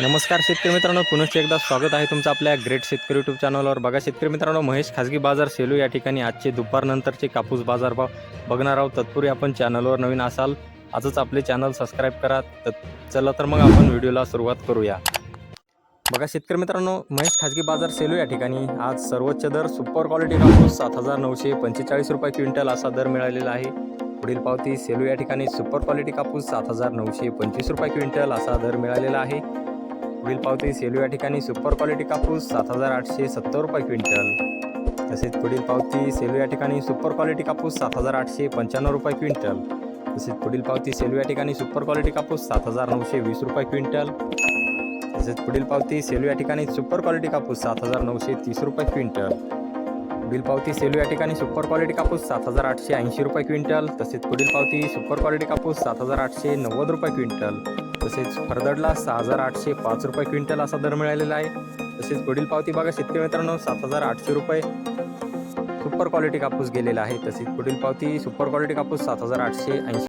नमस्कार शेतकरी मित्रांनो पुनश्च एकदा स्वागत आहे तुमचं आपल्या ग्रेट शेतकरी यूट्यूब चॅनलवर बघा शेतकरी मित्रांनो महेश खाजगी बाजार सेलू या ठिकाणी आजचे दुपारनंतरचे कापूस बाजारभाव बघणार आहोत. तत्पूर्वी आपण चॅनलवर नवीन असाल आजच आपले चॅनल सबस्क्राईब करा. तर चला तर मग आपण व्हिडिओला सुरुवात करूया. बघा शेतकरी मित्रांनो महेश खाजगी बाजार सेलू या ठिकाणी आज सर्वोच्च दर सुपर क्वालिटी कापूस सात हजार नऊशे पंचेचाळीस रुपये क्विंटल असा दर मिळालेला आहे. पुढील पावती सेलू या ठिकाणी सुपर क्वालिटी कापूस सात हजार नऊशे पंचवीस रुपये क्विंटल असा दर मिळालेला आहे. पुढील पावती सेलू या ठिकाणी सुपर क्वालिटी कापूस सात हजार आठशे सत्तर रुपये क्विंटल. तसेच पुढील पावती सेलू या ठिकाणी सुपर क्वालिटी कापूस सात हजार आठशे पंच्याण्णव रुपये क्विंटल. तसेच पुढील पावती सेलू या ठिकाणी सुपर क्वालिटी कापूस सात हजार नऊशे वीस रुपये क्विंटल. तसेच पुढील पावती सेलू या ठिकाणी सुपर क्वालिटी कापूस सात हजार नऊशे तीस रुपये क्विंटल. पुढील पावती सेलू या ठिकाणी सुपर क्वालिटी कापूस सात हजार आठशे ऐंशी रुपये क्विंटल. तसेच पुढील पावती सुपर क्वालिटी कापूस सात हजार आठशे नव्वद रुपये क्विंटल. तसेच फरदडला सहा हजार आठशे पाच रुपये क्विंटल असा दर मिळालेला आहे. तसेच पुढील पावती बघा शेतकरी मित्रांनो सात हजार आठशे रुपये सुपर क्वालिटी कापूस गेलेला आहे. तसेच पुढील पावती सुपर क्वालिटी कापूस सात हजार आठशे ऐंशी